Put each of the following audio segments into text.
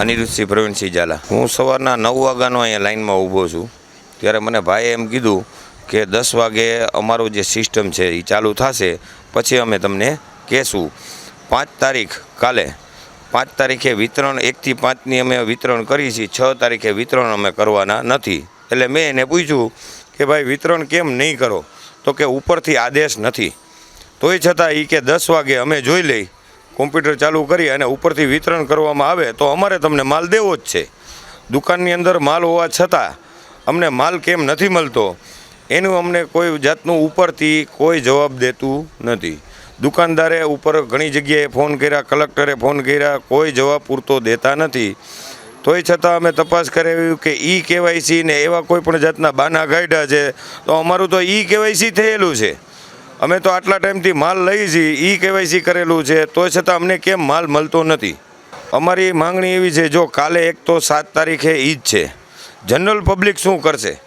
અનિરુદ્ધસિંહ પ્રવીણસિંહ ઝાલા. હું સવારના નવ વાગ્યાનો અહીંયા લાઇનમાં ઊભો છું. ત્યારે મને ભાઈએ એમ કીધું કે દસ વાગે અમારું જે સિસ્ટમ છે એ ચાલુ થશે, પછી અમે તમને કહેશું. પાંચ તારીખ કાલે, પાંચ તારીખે વિતરણ, એકથી પાંચની અમે વિતરણ કરી છીએ, છ તારીખે વિતરણ અમે કરવાના નથી. એટલે મેં એને પૂછ્યું કે ભાઈ, વિતરણ કેમ નહીં કરો? તો કે ઉપરથી આદેશ નથી. તોય છતાં એ કે દસ વાગે અમે જોઈ લઈ કોમ્પ્યુટર ચાલુ કરી અને ઉપરથી વિતરણ કરવામાં આવે, તો અમારે તમને માલ દેવો જ છે. દુકાનની અંદર માલ હોવા છતાં અમને માલ કેમ નથી મળતો? એનું અમને કોઈ જાતનું ઉપરથી કોઈ જવાબ દેતું નથી. દુકાનદારે ઉપર ઘણી જગ્યાએ ફોન કર્યા, કલેક્ટરે ફોન કર્યા, કોઈ જવાબ પૂરતો દેતા નથી. તોય છતાં અમે તપાસ કરાવ્યું કે ઈ કેવાયસી ને એવા કોઈ પણ જાતના બાના ગાઢ્યા છે, તો અમારું તો ઈ કેવાયસી થયેલું છે. અમે તો આટલા ટાઈમથી માલ લઈ છીએ ઈ કેવાયસી કરેલું છે તોય છતાં અમને કેમ માલ મળતો નથી? અમારી માંગણી એવી છે, જો કાલે એક તો સાત તારીખે ઈદ છે. જનરલ પબ્લિક શું કરશે?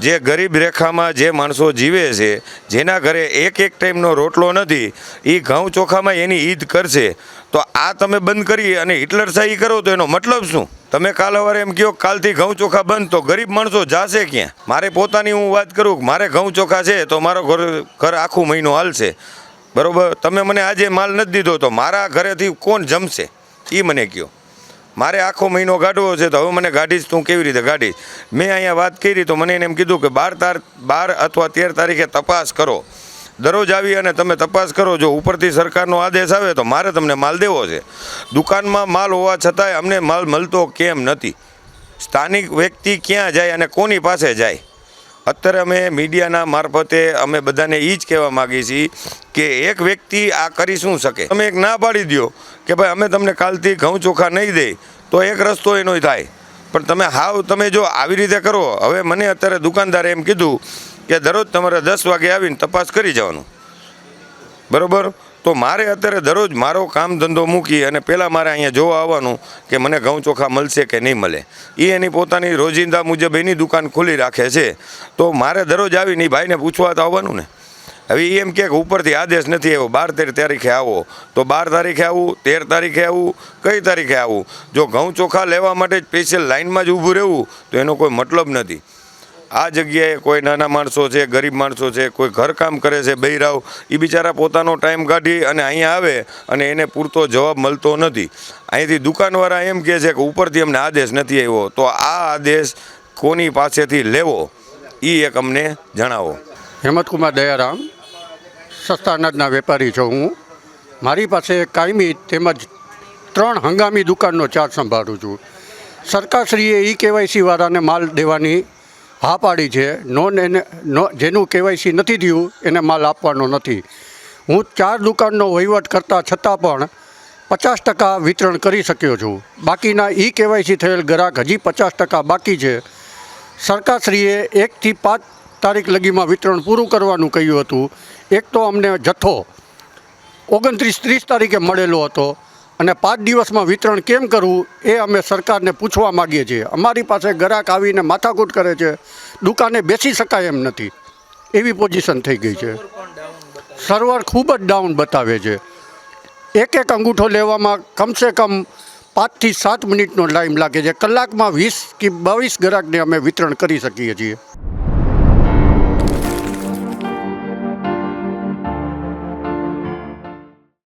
જે ગરીબ રેખામાં જે માણસો જીવે છે, જેના ઘરે એક એક ટાઈમનો રોટલો નથી એ ઘઉં ચોખામાં એની ઈદ કરશે. તો આ તમે બંધ કરી અને હિટલર શાહી કરો તો એનો મતલબ શું? તમે કાલ સવારે એમ કહો કાલથી ઘઉં ચોખા બંધ, તો ગરીબ માણસો જાશે ક્યાં? મારે પોતાની હું વાત કરું મારે ઘઉં ચોખા છે, તો મારો ઘર ઘર આખું મહિનો હાલશે. બરાબર? તમે મને આજે માલ નથી દીધો, તો મારા ઘરેથી કોણ જમશે? એ મને કહો મારે આખો મહિનો ગાઢવો છે, તો હવે મને ગાઢીશ, તું કેવી રીતે ગાઢીશ? મેં અહીંયા વાત કરી, તો મને એને એમ કીધું કે બાર તાર બાર અથવા તેર તારીખે તપાસ કરો. દરરોજ આવી અને તમે તપાસ કરો, જો ઉપરથી સરકારનો આદેશ આવે તો મારે તમને માલ દેવો છે. દુકાનમાં માલ હોવા છતાંય અમને માલ મળતો કેમ નથી? સ્થાનિક વ્યક્તિ ક્યાં જાય અને કોની પાસે જાય? અત્યારે અમે મીડિયાના મારફતે અમે બધાને એ જ કહેવા માગીએ છીએ કે એક વ્યક્તિ આ કરી શું શકે? તમે એક ના પાડી દો કે ભાઈ અમે તમને કાલથી ઘઉં ચોખા નહીં દે, તો એક રસ્તો એનો થાય. પણ તમે હાવ તમે જો આવી રીતે કરો. હવે મને અત્યારે દુકાનદારે એમ કીધું કે દરરોજ તમારે દસ વાગે આવીને તપાસ કરી જવાનું. બરાબર? તો મારે અત્યારે દરરોજ મારો કામ ધંધો મૂકી અને પહેલાં મારે અહીંયા જોવા આવવાનું કે મને ઘઉં ચોખા મળશે કે નહીં મળે. એ એની પોતાની રોજિંદા મુજબ એની દુકાન ખોલી રાખે છે. તો મારે દરરોજ આવીને એ ભાઈને પૂછવા તો આવવાનું ને. હવે એ એમ કે ઉપરથી આદેશ નથી આવ્યો, બાર તેર તારીખે આવો. તો બાર તારીખે આવું, તેર તારીખે આવું, કઈ તારીખે આવું? જો ઘઉં ચોખા લેવા માટે સ્પેશિયલ લાઇનમાં જ ઊભું રહેવું, તો એનો કોઈ મતલબ નથી. આ જગ્યાએ કોઈ નાના માણસો છે, ગરીબ માણસો છે, કોઈ ઘરકામ કરે છે બૈરાવ એ બિચારા પોતાનો ટાઈમ કાઢી અને અહીંયા આવે અને એને પૂરતો જવાબ મળતો નથી. અહીંથી દુકાનવાળા એમ કહે છે કે ઉપરથી અમને આદેશ નથી આવ્યો, તો આ આદેશ કોની પાસેથી લેવો? એ એક અમને જણાવો. હેમંતકુમાર દયારામ સસ્તા અનાજના વેપારી છું હું. મારી પાસે કાયમી તેમજ ત્રણ હંગામી દુકાનનો ચાર્જ સંભાળું છું. સરકારશ્રીએ ઈ કેવાયસી વાળાને માલ દેવાની હા પાડી છે. નોન એને નો, જેનું કેવાયસી નથી થયું, એને માલ આપવાનો નથી. હું ચાર દુકાનનો વહીવટ કરતાં છતાં પણ પચાસ ટકા વિતરણ કરી શક્યો છું. બાકીના ઈ કેવાયસી થયેલ ગ્રાહક હજી પચાસ ટકા બાકી છે. સરકારશ્રીએ એકથી પાંચ તારીખ લગીમાં વિતરણ પૂરું કરવાનું કહ્યું હતું. એક તો અમને જથ્થો ઓગણત્રીસ ત્રીસ તારીખે મળેલો હતો. અને પાંચ દિવસમાં વિતરણ કેમ કરવું એ અમે સરકારને પૂછવા માગીએ છીએ. અમારી પાસે ગ્રાહક આવીને માથાકૂટ કરે છે. દુકાને બેસી શકાય એમ નથી. એવી પોઝિશન થઈ ગઈ છે. સર્વર ખૂબ જ ડાઉન બતાવે છે. એક એક અંગૂઠો લેવામાં કમસે કમ પાંચથી સાત મિનિટનો ટાઈમ લાગે છે. કલાકમાં વીસ કે બાવીસ ગ્રાહકને અમે વિતરણ કરી શકીએ છીએ.